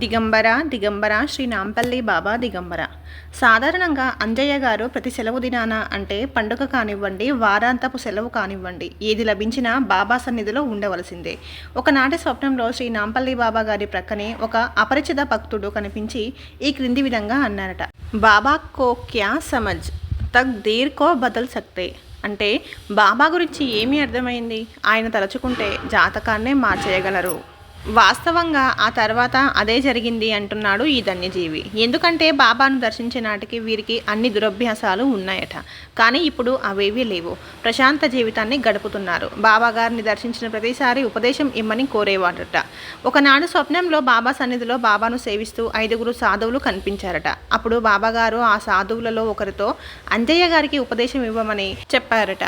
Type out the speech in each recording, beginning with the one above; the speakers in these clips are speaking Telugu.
దిగంబర దిగంబర శ్రీ నాంపల్లి బాబా దిగంబర. సాధారణంగా అంజయ్య గారు ప్రతి సెలవు దినాన అంటే పండుగ కానివ్వండి వారాంతపు సెలవు కానివ్వండి ఏది లభించినా బాబా సన్నిధిలో ఉండవలసిందే. ఒకనాటి స్వప్నంలో శ్రీ నాంపల్లి బాబా గారి ప్రక్కనే ఒక అపరిచిత భక్తుడు కనిపించి ఈ క్రింది విధంగా అన్నారట. బాబా కో క్యా సమజ్? తగ్ దీర్కో బదల్ సక్తే? అంటే బాబా గురించి ఏమీ అర్థమైంది? ఆయన తలుచుకుంటే జాతకాన్నే మార్చేయగలరు. వాస్తవంగా ఆ తర్వాత అదే జరిగింది అంటున్నాడు ఈ ధన్యజీవి. ఎందుకంటే బాబాను దర్శించే నాటికి వీరికి అన్ని దురభ్యాసాలు ఉన్నాయట. కానీ ఇప్పుడు అవేవీ లేవు. ప్రశాంత జీవితాన్ని గడుపుతున్నారు. బాబా గారిని దర్శించిన ప్రతిసారి ఉపదేశం ఇమ్మని కోరేవాడట. ఒకనాడు స్వప్నంలో బాబా సన్నిధిలో బాబాను సేవిస్తూ ఐదుగురు సాధువులు కనిపించారట. అప్పుడు బాబాగారు ఆ సాధువులలో ఒకరితో అంజయ్య గారికి ఉపదేశం ఇవ్వమని చెప్పారట.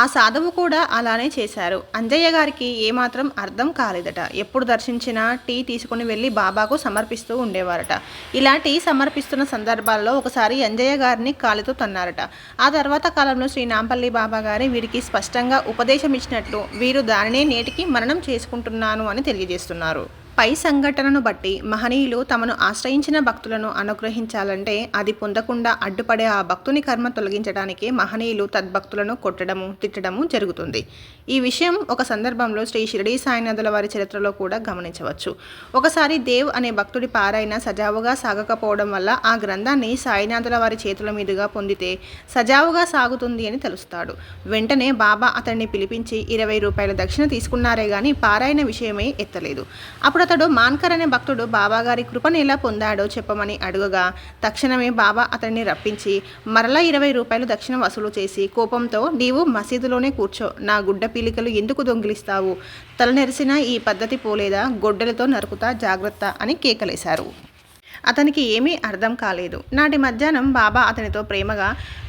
ఆ సాధువు కూడా అలానే చేశారు. అంజయ్య గారికి ఏమాత్రం అర్థం కాలేదట. ఎప్పుడు దర్శించినా టీ తీసుకుని వెళ్ళి బాబాకు సమర్పిస్తూ ఉండేవారట. ఇలా టీ సమర్పిస్తున్న సందర్భాల్లో ఒకసారి అంజయ్య గారిని కాలుతో తన్నారట. ఆ తర్వాత కాలంలో శ్రీ నాంపల్లి బాబా గారి వీరికి స్పష్టంగా ఉపదేశం ఇచ్చినట్లు వీరు దానినే నేటికి మరణం చేసుకుంటున్నాను అని తెలియజేస్తున్నారు. పై సంఘటనను బట్టి మహనీయులు తమను ఆశ్రయించిన భక్తులను అనుగ్రహించాలంటే అది పొందకుండా అడ్డుపడే ఆ భక్తుని కర్మ తొలగించడానికి మహనీయులు తద్భక్తులను కొట్టడము తిట్టడము జరుగుతుంది. ఈ విషయం ఒక సందర్భంలో శ్రీ షిరిడి సాయినాథుల వారి చరిత్రలో కూడా గమనించవచ్చు. ఒకసారి దేవ్ అనే భక్తుడి పారాయణ సజావుగా సాగకపోవడం వల్ల ఆ గ్రంథాన్ని సాయినాథుల వారి చేతుల మీదుగా పొందితే సజావుగా సాగుతుంది అని తెలుస్తాడు. వెంటనే బాబా అతన్ని పిలిపించి ఇరవై రూపాయల దక్షిణ తీసుకున్నారే గాని పారాయణ విషయమే ఎత్తలేదు. అప్పుడు అతడు మాన్కర్ అనే భక్తుడు బాబాగారి కృపను ఎలా పొందాడో చెప్పమని అడుగగా తక్షణమే బాబా అతన్ని రప్పించి మరలా ఇరవై రూపాయలు దక్షిణ వసూలు చేసి కోపంతో నీవు మసీదులోనే కూర్చో నా గుడ్డ పీలికలు ఎందుకు దొంగిలిస్తావు? తలనెరిసిన ఈ పద్ధతి పోలేదా? గొడ్డలతో నరుకుతా జాగ్రత్త అని కేకలేశారు. అతనికి ఏమీ అర్థం కాలేదు. నాటి మధ్యాహ్నం బాబా అతనితో ప్రేమగా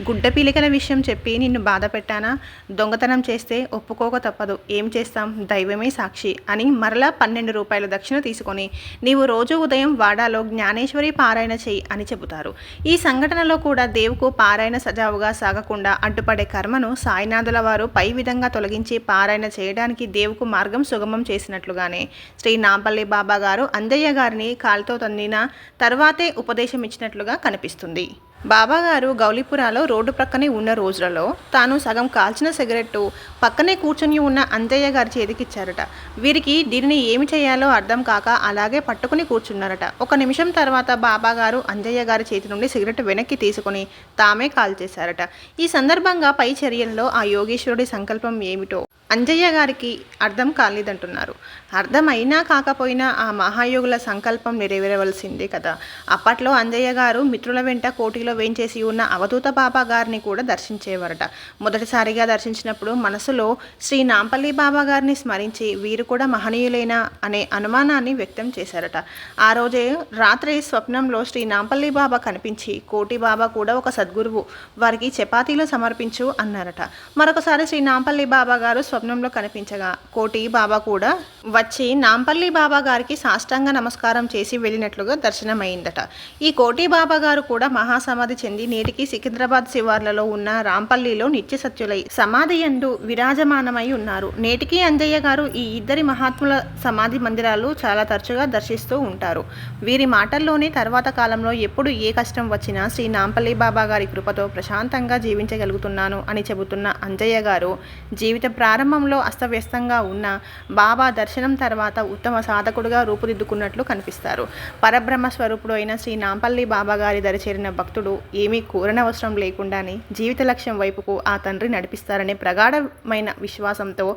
గుడ్డ పీలికల విషయం చెప్పి నిన్ను బాధ పెట్టానా? దొంగతనం చేస్తే ఒప్పుకోక తప్పదు. ఏం చేస్తాం? దైవమే సాక్షి అని మరలా పన్నెండు రూపాయల దక్షిణ తీసుకొని నీవు రోజు ఉదయం వాడాలో జ్ఞానేశ్వరి పారాయణ చేయి అని చెబుతారు. ఈ సంఘటనలో కూడా దేవుకు పారాయణ సజావుగా సాగకుండా అడ్డుపడే కర్మను సాయినాథుల వారు పై విధంగా తొలగించి పారాయణ చేయడానికి దేవుకు మార్గం సుగమం చేసినట్లుగానే శ్రీ నాంపల్లి బాబా గారు అంజయ్య గారిని కాలుతో తన్నిన తర్వాతే ఉపదేశం ఇచ్చినట్లుగా కనిపిస్తుంది. బాబాగారు గౌలిపురాలో గౌలీపురాలో రోడ్డు ప్రక్కనే ఉన్న రోజులలో తాను సగం కాల్చిన సిగరెట్టు పక్కనే కూర్చొని ఉన్న అంజయ్య గారి చేతికిచ్చారట. వీరికి దీనిని ఏమి చేయాలో అర్థం కాక అలాగే పట్టుకుని కూర్చున్నారట. ఒక నిమిషం తర్వాత బాబాగారు అంజయ్య గారి చేతి నుండి సిగరెట్ వెనక్కి తీసుకుని తామే కాల్చేశారట. ఈ సందర్భంగా పై చర్యల్లో ఆ యోగేశ్వరుడి సంకల్పం ఏమిటో అంజయ్య గారికి అర్థం కాలేదంటున్నారు. అర్థమైనా కాకపోయినా ఆ మహాయోగుల సంకల్పం నెరవేరవలసిందే కదా. అప్పట్లో అంజయ్య గారు మిత్రుల వెంట కోటిలో వేంచేసి ఉన్న అవధూత బాబా గారిని కూడా దర్శించేవారట. మొదటిసారిగా దర్శించినప్పుడు మనసులో శ్రీ నాంపల్లి బాబా గారిని స్మరించి వీరు కూడా మహనీయులేనా అనే అనుమానాన్ని వ్యక్తం చేశారట. ఆ రోజే రాత్రి స్వప్నంలో శ్రీ నాంపల్లి బాబా కనిపించి కోటి బాబా కూడా ఒక సద్గురువు వారికి చపాతీలు సమర్పించు అన్నారట. మరొకసారి శ్రీ నాంపల్లి బాబా గారు స్వప్నంలో కనిపించగా కోటి బాబా కూడా వచ్చి నాంపల్లి బాబా గారికి సాష్టాంగ నమస్కారం చేసి వెళ్ళినట్లుగా దర్శనమైందట. ఈ కోటి బాబా గారు కూడా మహాసమాధి చెంది నేటికి సికింద్రాబాద్ శివార్లలో ఉన్న రాంపల్లిలో నిత్య సత్యులై సమాధి ఎందు విరాజమానమై ఉన్నారు. నేటికి అంజయ్య గారు ఈ ఇద్దరి మహాత్ముల సమాధి మందిరాలు చాలా తరచుగా దర్శిస్తూ ఉంటారు. వీరి మాటల్లోనే తర్వాత కాలంలో ఎప్పుడు ఏ కష్టం వచ్చినా శ్రీ నాంపల్లి బాబా గారి కృపతో ప్రశాంతంగా జీవించగలుగుతున్నాను అని చెబుతున్న అంజయ్య గారు జీవిత ప్రారంభ ప్రారంభంలో అస్తవ్యస్తంగా ఉన్న బాబా దర్శనం తర్వాత ఉత్తమ సాధకుడుగా రూపుదిద్దుకున్నట్లు కనిపిస్తారు. పరబ్రహ్మ స్వరూపుడు అయిన శ్రీ నాంపల్లి బాబా గారి దరి చేరిన భక్తుడు ఏమీ కోరనవసరం లేకుండానే జీవిత లక్ష్యం వైపుకు ఆ తండ్రి నడిపిస్తారనే ప్రగాఢమైన విశ్వాసంతో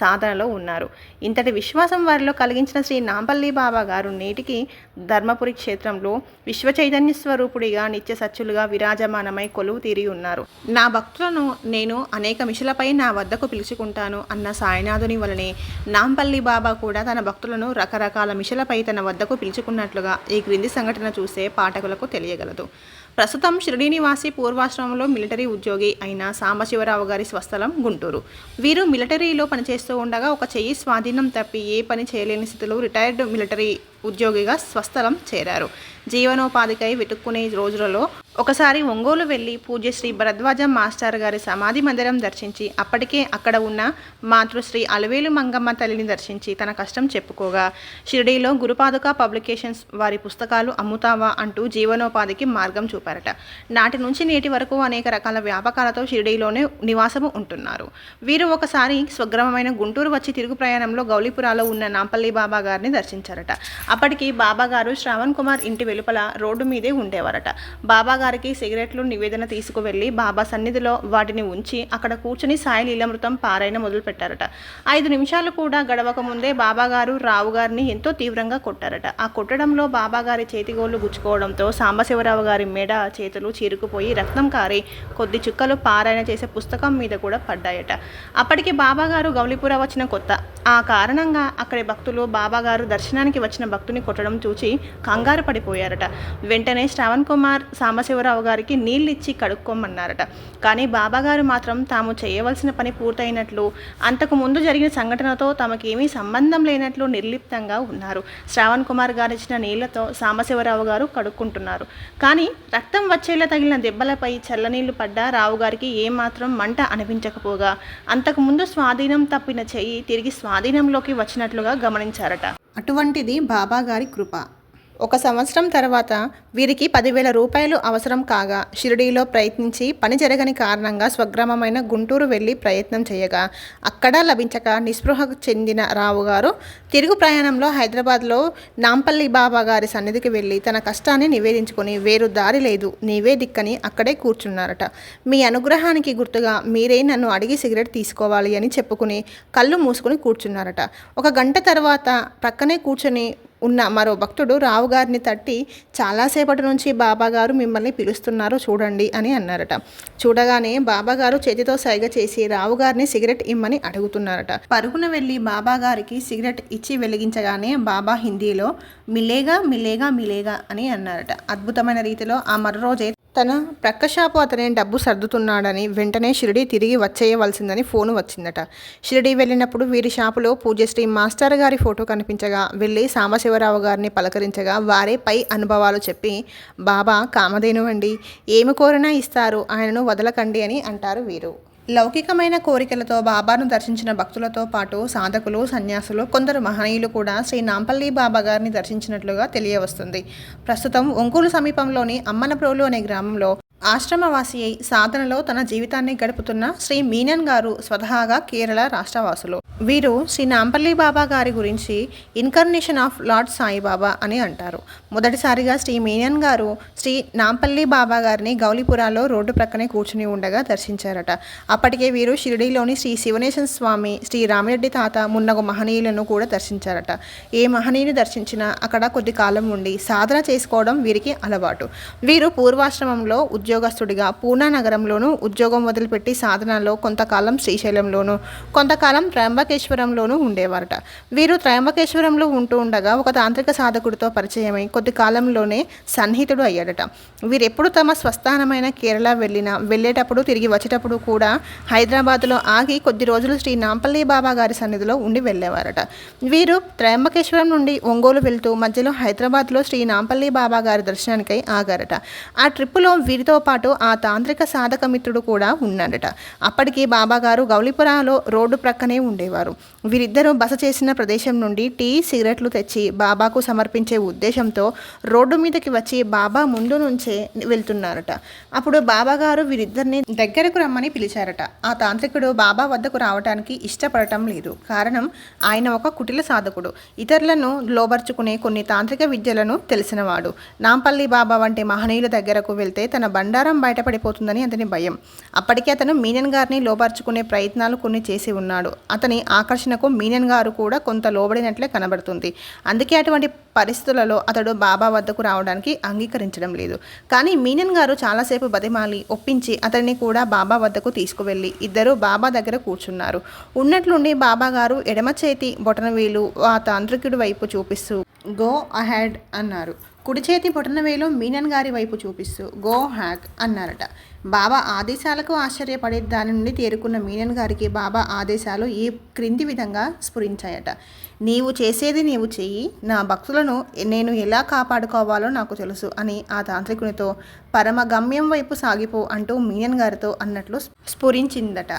సాధనలో ఉన్నారు. ఇంతటి విశ్వాసం వారిలో కలిగించిన శ్రీ నాంపల్లి బాబా గారు నేటికి ధర్మపురి క్షేత్రంలో విశ్వ చైతన్య స్వరూపుడిగా నిత్య సత్యులుగా విరాజమానమై కొలువు తీరి ఉన్నారు. నా భక్తులను నేను అనేక మిషలపై నా వద్దకు పిలుచుకుంటాను. అన్న సాయినాథుని వలనే నాంపల్లి బాబా కూడా తన భక్తులను రకరకాల మిషలపై తన వద్దకు పిలుచుకున్నట్లుగా ఈ క్రింది సంఘటన చూసే పాఠకులకు తెలియగలదు. ప్రస్తుతం షిరిడీనివాసి పూర్వాశ్రమంలో మిలిటరీ ఉద్యోగి అయిన సాంబశివరావు గారి స్వస్థలం గుంటూరు. వీరు మిలిటరీలో పనిచేస్తూ ఉండగా ఒక చెయ్యి స్వాధీనం తప్పి ఏ పని చేయలేని స్థితిలో రిటైర్డ్ మిలిటరీ ఉద్యోగిగా స్వస్థలం చేరారు. జీవనోపాధికై వెతుక్కునే రోజులలో ఒకసారి ఒంగోలు వెళ్ళి పూజ శ్రీ భరద్వాజ మాస్టర్ గారి సమాధి మందిరం దర్శించి అప్పటికే అక్కడ ఉన్న మాతృశ్రీ అలవేలు మంగమ్మ తల్లిని దర్శించి తన కష్టం చెప్పుకోగా షిరిడీలో గురుపాదుక పబ్లికేషన్స్ వారి పుస్తకాలు అమ్ముతావా అంటూ జీవనోపాధికి మార్గం చూపారట. నాటి నుంచి నేటి వరకు అనేక రకాల వ్యాపకాలతో షిరిడీలోనే నివాసము ఉంటున్నారు. వీరు ఒకసారి స్వగ్రామమైన గుంటూరు వచ్చి తిరుగు ప్రయాణంలో గౌలీపురాలో ఉన్న నాంపల్లి బాబా గారిని దర్శించారట. అప్పటికి బాబాగారు శ్రావణ్ కుమార్ ఇంటి వెలుపల రోడ్డు మీదే ఉండేవారట. బాబాగారికి సిగరెట్లు నివేదన తీసుకువెళ్ళి బాబా సన్నిధిలో వాటిని ఉంచి అక్కడ కూర్చుని సాయి లీలామృతం పారాయణ మొదలుపెట్టారట. ఐదు నిమిషాలు కూడా గడవక ముందే బాబాగారు రావుగారిని రావు గారిని ఎంతో తీవ్రంగా కొట్టారట. ఆ కొట్టడంలో బాబాగారి చేతిగోళ్ళు గుచ్చుకోవడంతో సాంబశివరావు గారి మెడ చేతులు చీరుకుపోయి రక్తం కారి కొద్ది చుక్కలు పారాయణ చేసే పుస్తకం మీద కూడా పడ్డాయట. అప్పటికి బాబాగారు గౌలిపుర వచ్చిన కొత్త ఆ కారణంగా అక్కడి భక్తులు బాబాగారు దర్శనానికి వచ్చిన భక్తుని కొట్టడం చూసి కంగారు పడిపోయారట. వెంటనే శ్రావణ్ కుమార్ సాంబశివరావు గారికి నీళ్ళిచ్చి కడుక్కోమన్నారట. కానీ బాబాగారు మాత్రం తాము చేయవలసిన పని పూర్తయినట్లు అంతకు ముందు జరిగిన సంఘటనతో తమకేమీ సంబంధం లేనట్లు నిర్లిప్తంగా ఉన్నారు. శ్రావణ్ కుమార్ గారు ఇచ్చిన నీళ్ళతో సాంబశివరావు గారు కడుక్కుంటున్నారు. కానీ రక్తం వచ్చేలా తగిలిన దెబ్బలపై చల్లనీళ్ళు పడ్డా రావు గారికి ఏమాత్రం మంట అనిపించకపోగా అంతకుముందు స్వాధీనం తప్పిన చెయ్యి తిరిగి ఆధీనంలోకి వచ్చినట్లుగా గమనించారట. అటువంటిది బాబా గారి కృప. ఒక సంవత్సరం తర్వాత వీరికి పదివేల రూపాయలు అవసరం కాగా షిరిడీలో ప్రయత్నించి పని జరగని కారణంగా స్వగ్రామమైన గుంటూరు వెళ్ళి ప్రయత్నం చేయగా అక్కడ లభించక నిస్పృహ చెందిన రావు గారు తిరుగు ప్రయాణంలో హైదరాబాద్లో నాంపల్లి బాబా గారి సన్నిధికి వెళ్ళి తన కష్టాన్ని నివేదించుకొని వేరు దారి లేదు నీవే దిక్కని అక్కడే కూర్చున్నారట. మీ అనుగ్రహానికి గుర్తుగా మీరే నన్ను అడిగి సిగరెట్ తీసుకోవాలి అని చెప్పుకుని కళ్ళు మూసుకుని కూర్చున్నారట. ఒక గంట తర్వాత ప్రక్కనే కూర్చొని ఉన్న మరో భక్తుడు రావు గారిని తట్టి చాలాసేపటి నుంచి బాబాగారు మిమ్మల్ని పిలుస్తున్నారు చూడండి అని అన్నారట. చూడగానే బాబాగారు చేతితో సైగ చేసి రావు గారిని సిగరెట్ ఇమ్మని అడుగుతున్నారట. పరుగున వెళ్ళి బాబా గారికి సిగరెట్ ఇచ్చి వెలిగించగానే బాబా హిందీలో మిలేగా మిలేగా మిలేగా అని అన్నారట. అద్భుతమైన రీతిలో ఆ మరో రోజే తన ప్రక్క షాపు అతనే డబ్బు సర్దుతున్నాడని వెంటనే షిరిడి తిరిగి వచ్చేయవలసిందని ఫోను వచ్చిందట. షిరిడి వెళ్ళినప్పుడు వీరి షాపులో పూజశ్రీ మాస్టర్ గారి ఫోటో కనిపించగా వెళ్ళి సాంబశివరావు గారిని పలకరించగా వారే పై అనుభవాలు చెప్పి బాబా కామధేను అండి ఏమి కోరినా ఇస్తారు. ఆయనను వదలకండి అని అంటారు వీరు. లౌకికమైన కోరికలతో బాబాను దర్శించిన భక్తులతో పాటు సాధకులు సన్యాసులు కొందరు మహనీయులు కూడా శ్రీ నాంపల్లి బాబా గారిని దర్శించినట్లుగా తెలియవస్తుంది. ప్రస్తుతం ఒంగోలు సమీపంలోని అమ్మనప్రోలు అనే గ్రామంలో ఆశ్రమవాసి అయి సాధనలో తన జీవితాన్ని గడుపుతున్న శ్రీ మీనన్ గారు స్వతహాగా కేరళ రాష్ట్రవాసులు. వీరు శ్రీ నాంపల్లి బాబా గారి గురించి ఇన్కర్నేషన్ ఆఫ్ లార్డ్ సాయిబాబా అని అంటారు. మొదటిసారిగా శ్రీ మీనన్ గారు శ్రీ నాంపల్లి బాబా గారిని గౌలిపురాలో రోడ్డు ప్రక్కనే కూర్చుని ఉండగా దర్శించారట. అప్పటికే వీరు షిరిడీలోని శ్రీ శివనేశన్ స్వామి శ్రీ రామిరెడ్డి తాత మున్నగు మహనీయులను కూడా దర్శించారట. ఏ మహనీయుని దర్శించినా అక్కడ కొద్ది కాలం ఉండి సాధన చేసుకోవడం వీరికి అలవాటు. వీరు పూర్వాశ్రమంలో ఉద్యోగస్తుడిగా పూనా నగరంలోనూ ఉద్యోగం వదిలిపెట్టి సాధనలో కొంతకాలం శ్రీశైలంలోనూ కొంతకాలం త్రయంబకేశ్వరంలోనూ ఉండేవారట. వీరు త్రయంబకేశ్వరంలో ఉంటూ ఉండగా ఒక తాంత్రిక సాధకుడితో పరిచయమై కొద్ది కాలంలోనే సన్నిహితుడు అయ్యాడట. వీరెప్పుడు తమ స్వస్థానమైన కేరళ వెళ్ళినా వెళ్ళేటప్పుడు తిరిగి వచ్చేటప్పుడు కూడా హైదరాబాద్లో ఆగి కొద్ది రోజులు శ్రీ నాంపల్లి బాబా గారి సన్నిధిలో ఉండి వెళ్ళేవారట. వీరు త్రయంబకేశ్వరం నుండి ఒంగోలు వెళ్తూ మధ్యలో హైదరాబాద్లో శ్రీ నాంపల్లి బాబా గారి దర్శనానికై ఆగారట. ఆ ట్రిప్పులో వీరితో పాటు ఆ తాంత్రిక సాధక మిత్రుడు కూడా ఉన్నాడట. అప్పటికి బాబాగారు గౌలిపురాలో రోడ్డు ప్రక్కనే ఉండేవారు. వీరిద్దరూ బస చేసిన ప్రదేశం నుండి టీ సిగరెట్లు తెచ్చి బాబాకు సమర్పించే ఉద్దేశంతో రోడ్డు మీదకి వచ్చి బాబా ముందు నుంచే వెళ్తున్నారట. అప్పుడు బాబాగారు వీరిద్దరిని దగ్గరకు రమ్మని పిలిచారట. ఆ తాంత్రికుడు బాబా వద్దకు రావడానికి ఇష్టపడటం లేదు. కారణం ఆయన ఒక కుటిల సాధకుడు. ఇతరులను లోబర్చుకునే కొన్ని తాంత్రిక విద్యలను తెలిసినవాడు. నాంపల్లి బాబా వంటి మహనీయుల దగ్గరకు వెళ్తే తన బండారం బయటపడిపోతుందని అతని భయం. అప్పటికే అతను మీనన్ గారిని లోపర్చుకునే ప్రయత్నాలు కొన్ని చేసి ఉన్నాడు. అతని ఆకర్షణకు మీనన్ గారు కూడా కొంత లోబడినట్లే కనబడుతుంది. అందుకే అటువంటి పరిస్థితులలో అతడు బాబా వద్దకు రావడానికి అంగీకరించడం లేదు. కానీ మీనన్ గారు చాలాసేపు బతిమాలి ఒప్పించి అతన్ని కూడా బాబా వద్దకు తీసుకువెళ్ళి ఇద్దరు బాబా దగ్గర కూర్చున్నారు. ఉన్నట్లుండి బాబా గారు ఎడమ చేతి బొటనవేలు ఆ తాంత్రికుడి వైపు చూపిస్తూ గో అహెడ్ అన్నారు. కుడి చేతి బొటనవేలు మీనన్ గారి వైపు చూపిస్తూ గో హ్యాక్ అన్నారట. బాబా ఆదేశాలకు ఆశ్చర్యపడే దాని నుండి తేరుకున్న మీనన్ గారికి బాబా ఆదేశాలు ఈ క్రింది విధంగా స్ఫురించాయట. నీవు చేసేది నీవు చెయ్యి నా భక్తులను నేను ఎలా కాపాడుకోవాలో నాకు తెలుసు అని ఆ తాంత్రికునితో పరమ గమ్యం వైపు సాగిపో అంటూ మీనన్ గారితో అన్నట్లు స్ఫురించిందట.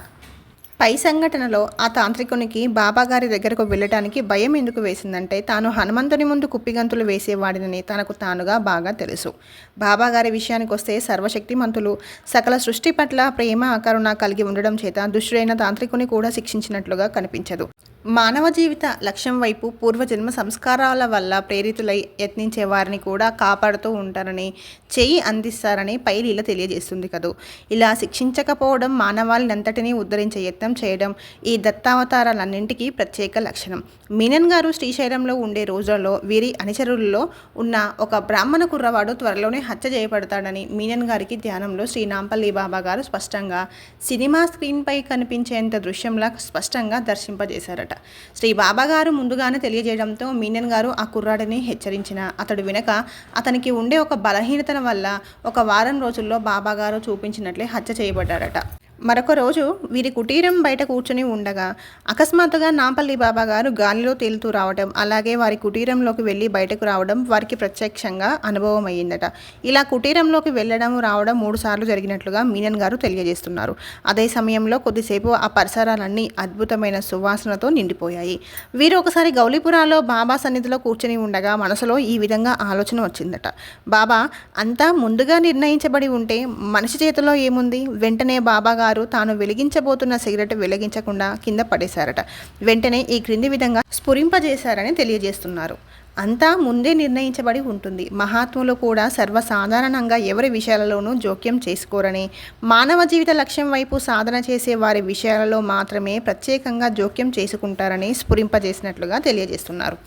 పై సంఘటనలో ఆ తాంత్రికునికి బాబాగారి దగ్గరకు వెళ్ళటానికి భయం ఎందుకు వేసిందంటే తాను హనుమంతుని ముందు కుప్పిగంతులు వేసేవాడినని తనకు తానుగా బాగా తెలుసు. బాబాగారి విషయానికి వస్తే సర్వశక్తిమంతులు సకల సృష్టి పట్ల ప్రేమ కరుణ కలిగి ఉండడం చేత దుష్టుడైన తాంత్రికుని కూడా శిక్షించినట్లుగా కనిపించదు. మానవ జీవిత లక్ష్యం వైపు పూర్వజన్మ సంస్కారాల వల్ల ప్రేరితులై యత్నించే వారిని కూడా కాపాడుతూ ఉంటారని చేయి అందిస్తారని పైలీల తెలియజేస్తుంది కదూ. ఇలా శిక్షించకపోవడం మానవాళినంతటినీ ఉద్ధరించే యత్నం చేయడం ఈ దత్తావతారాలన్నింటికీ ప్రత్యేక లక్షణం. మీనన్ గారు శ్రీశైలంలో ఉండే రోజులలో వీరి అనుచరులలో ఉన్న ఒక బ్రాహ్మణ కుర్రవాడు త్వరలోనే హత్య చేయబడతాడని మీనన్ గారికి ధ్యానంలో శ్రీ నాంపల్లి బాబా గారు స్పష్టంగా సినిమా స్క్రీన్పై కనిపించేంత దృశ్యంలా స్పష్టంగా దర్శింపజేశారట. శ్రీ బాబా గారు ముందుగానే తెలియజేయడంతో మీనన్ గారు ఆ కుర్రాడిని హెచ్చరించిన. అతడు వినక అతనికి ఉండే ఒక బలహీనతల వల్ల ఒక వారం రోజుల్లో బాబాగారు చూపించినట్లే హత్య చేయబడ్డారట. మరొక రోజు వీరి కుటీరం బయట కూర్చుని ఉండగా అకస్మాత్తుగా నాంపల్లి బాబా గారు గాలిలో తేలుతూ రావడం అలాగే వారి కుటీరంలోకి వెళ్ళి బయటకు రావడం వారికి ప్రత్యక్షంగా అనుభవం అయ్యిందట ఇలా కుటీరంలోకి వెళ్ళడం రావడం మూడు సార్లు జరిగినట్లుగా మీనన్ గారు తెలియజేస్తున్నారు. అదే సమయంలో కొద్దిసేపు ఆ పరిసరాలన్నీ అద్భుతమైన సువాసనతో నిండిపోయాయి. వీరు ఒకసారి గౌలీపురాలో బాబా సన్నిధిలో కూర్చుని ఉండగా మనసులో ఈ విధంగా ఆలోచన వచ్చిందట. బాబా అంతా ముందుగా నిర్ణయించబడి ఉంటే మనిషి చేతిలో ఏముంది? వెంటనే బాబా గారు తాను వెలిగించబోతున్న సిగరెట్ వెలిగించకుండా కింద పడేశారట. వెంటనే ఈ క్రింది విధంగా స్ఫురింపజేశారని తెలియజేస్తున్నారు. అంతా ముందే నిర్ణయించబడి ఉంటుంది. మహాత్ములు కూడా సర్వసాధారణంగా ఎవరి విషయాలలోనూ జోక్యం చేసుకోరని మానవ జీవిత లక్ష్యం వైపు సాధన చేసే వారి విషయాలలో మాత్రమే ప్రత్యేకంగా జోక్యం చేసుకుంటారని స్ఫురింపజేసినట్లుగా తెలియజేస్తున్నారు.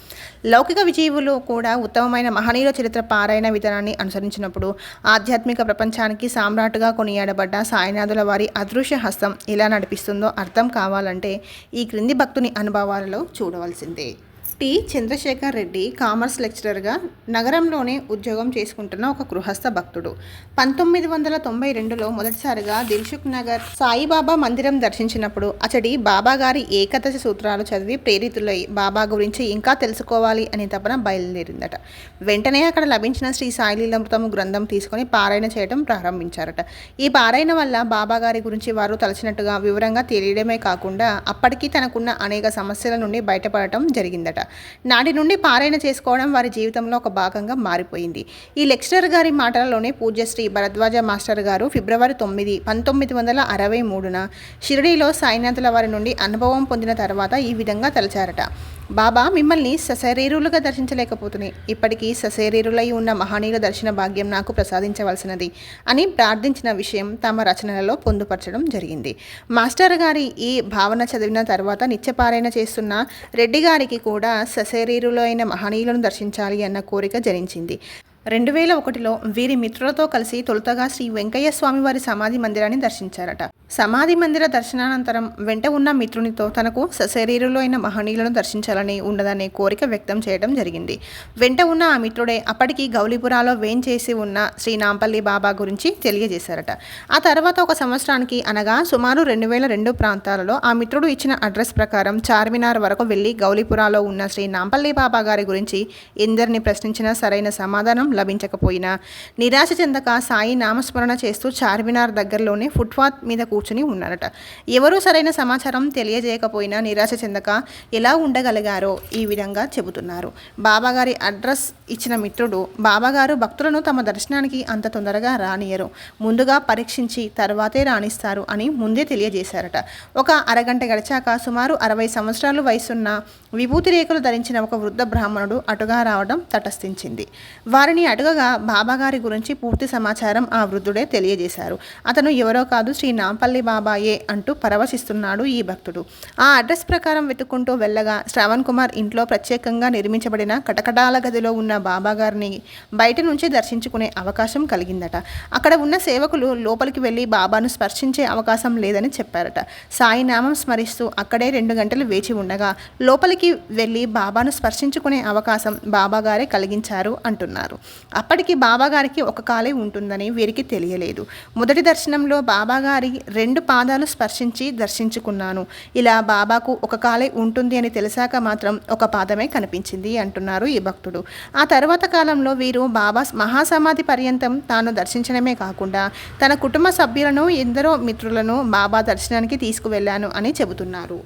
లౌకిక విజీవులు కూడా ఉత్తమమైన మహనీయుల చరిత్ర పారాయణ విధానాన్ని అనుసరించినప్పుడు ఆధ్యాత్మిక ప్రపంచానికి సామ్రాట్గా కొనియాడబడ్డ సాయినాథుల వారి అదృశ్య హస్తం ఎలా నడిపిస్తుందో అర్థం కావాలంటే ఈ క్రింది భక్తుని అనుభవాలలో చూడవలసిందే. టి. చంద్రశేఖర్ రెడ్డి కామర్స్ లెక్చరర్గా నగరంలోనే ఉద్యోగం చేసుకుంటున్న ఒక గృహస్థ భక్తుడు. పంతొమ్మిది వందల తొంభై రెండులో మొదటిసారిగా దిల్సుఖ్ నగర్ సాయిబాబా మందిరం దర్శించినప్పుడు అతడి బాబాగారి ఏకదశ సూత్రాలు చదివి ప్రేరితులై బాబా గురించి ఇంకా తెలుసుకోవాలి అనే తపన బయలుదేరిందట. వెంటనే అక్కడ లభించిన శ్రీ సాయిలీలమృతము గ్రంథం తీసుకొని పారాయణ చేయడం ప్రారంభించారట. ఈ పారాయణ వల్ల బాబాగారి గురించి వారు తలచినట్టుగా వివరంగా తెలియడమే కాకుండా అప్పటికీ తనకున్న అనేక సమస్యల నుండి బయటపడటం జరిగిందట. నాటి నుండి పారాయణ చేసుకోవడం వారి జీవితంలో ఒక భాగంగా మారిపోయింది. ఈ లెక్చరర్ గారి మాటలలోనే పూజ్యశ్రీ భరద్వాజ మాస్టర్ గారు ఫిబ్రవరి తొమ్మిది పంతొమ్మిది వందల అరవై మూడున షిరిడీలో సాయినాథుల వారి నుండి అనుభవం పొందిన తర్వాత ఈ విధంగా తలచారట. బాబా మిమ్మల్ని సశరీరులుగా దర్శించలేకపోతున్నాయి ఇప్పటికీ సశరీరులై ఉన్న మహనీయుల దర్శన భాగ్యం నాకు ప్రసాదించవలసినది అని ప్రార్థించిన విషయం తమ రచనలలో పొందుపరచడం జరిగింది. మాస్టర్ గారి ఈ భావన చదివిన తర్వాత నిత్యపారాయణ చేస్తున్న రెడ్డి గారికి కూడా సశరీరులు అయిన మహనీయులను దర్శించాలి అన్న కోరిక జరించింది రెండు వేల ఒకటిలో వీరి మిత్రులతో కలిసి తొలుతగా శ్రీ వెంకయ్య స్వామి వారి సమాధి మందిరాన్ని దర్శించారట. సమాధి మందిర దర్శనానంతరం వెంట ఉన్న మిత్రునితో తనకు సశరీరులో అయిన మహనీయులను దర్శించాలని ఉండదనే కోరిక వ్యక్తం చేయడం జరిగింది. వెంట ఉన్న ఆ మిత్రుడే అప్పటికి గౌలీపురాలో వేంచేసి ఉన్న శ్రీ నాంపల్లి బాబా గురించి తెలియజేశారట. ఆ తర్వాత ఒక సంవత్సరానికి అనగా సుమారు రెండు వేల రెండు ప్రాంతాలలో ఆ మిత్రుడు ఇచ్చిన అడ్రస్ ప్రకారం చార్మినార్ వరకు వెళ్ళి గౌలీపురాలో ఉన్న శ్రీ నాంపల్లి బాబా గారి గురించి ఎందరిని ప్రశ్నించినా సరైన సమాధానం లభించకపోయినా నిరాశ చెందక సాయి నామస్మరణ చేస్తూ చార్మినార్ దగ్గరలోనే ఫుట్పాత్ మీద కూర్చుని ఉన్నారట. ఎవరూ సరైన సమాచారం తెలియజేయకపోయినా నిరాశ చెందక ఎలా ఉండగలిగారో ఈ విధంగా చెబుతున్నారు. బాబాగారి అడ్రస్ ఇచ్చిన మిత్రుడు బాబాగారు భక్తులను తమ దర్శనానికి అంత తొందరగా రానియరు. ముందుగా పరీక్షించి తర్వాతే రాణిస్తారు అని ముందే తెలియజేశారట. ఒక అరగంట గడిచాక సుమారు అరవై సంవత్సరాలు వయసున్న విభూతి రేఖలు ధరించిన ఒక వృద్ధ బ్రాహ్మణుడు అటుగా రావడం తటస్థించింది. వారిని అటుగగా బాబాగారి గురించి పూర్తి సమాచారం ఆ వృద్ధుడే తెలియజేశారు. అతను ఎవరో కాదు శ్రీ నాంపల్ నాంపల్లి బాబాయే అంటూ పరవశిస్తున్నాడు ఈ భక్తుడు. ఆ అడ్రస్ ప్రకారం వెతుక్కుంటూ వెళ్ళగా శ్రావణ్ కుమార్ ఇంట్లో ప్రత్యేకంగా నిర్మించబడిన కటకటాల గదిలో ఉన్న బాబాగారిని బయట నుంచి దర్శించుకునే అవకాశం కలిగిందట. అక్కడ ఉన్న సేవకులు లోపలికి వెళ్ళి బాబాను స్పర్శించే అవకాశం లేదని చెప్పారట. సాయినామం స్మరిస్తూ అక్కడే రెండు గంటలు వేచి ఉండగా లోపలికి వెళ్ళి బాబాను స్పర్శించుకునే అవకాశం బాబాగారే కలిగించారు అంటున్నారు. అప్పటికి బాబాగారికి ఒక కాలే ఉంటుందని వీరికి తెలియలేదు. మొదటి దర్శనంలో బాబా గారి రెండు పాదాలు స్పర్శించి దర్శించుకున్నాను. ఇలా బాబాకు ఒక కాలే ఉంటుంది అని తెలిసాక మాత్రం ఒక పాదమే కనిపించింది అంటున్నారు ఈ భక్తుడు. ఆ తర్వాత కాలంలో వీరు బాబా మహాసమాధి పర్యంతం తాను దర్శించడమే కాకుండా తన కుటుంబ సభ్యులను ఎందరో మిత్రులను బాబా దర్శనానికి తీసుకువెళ్ళాను అని చెబుతున్నారు.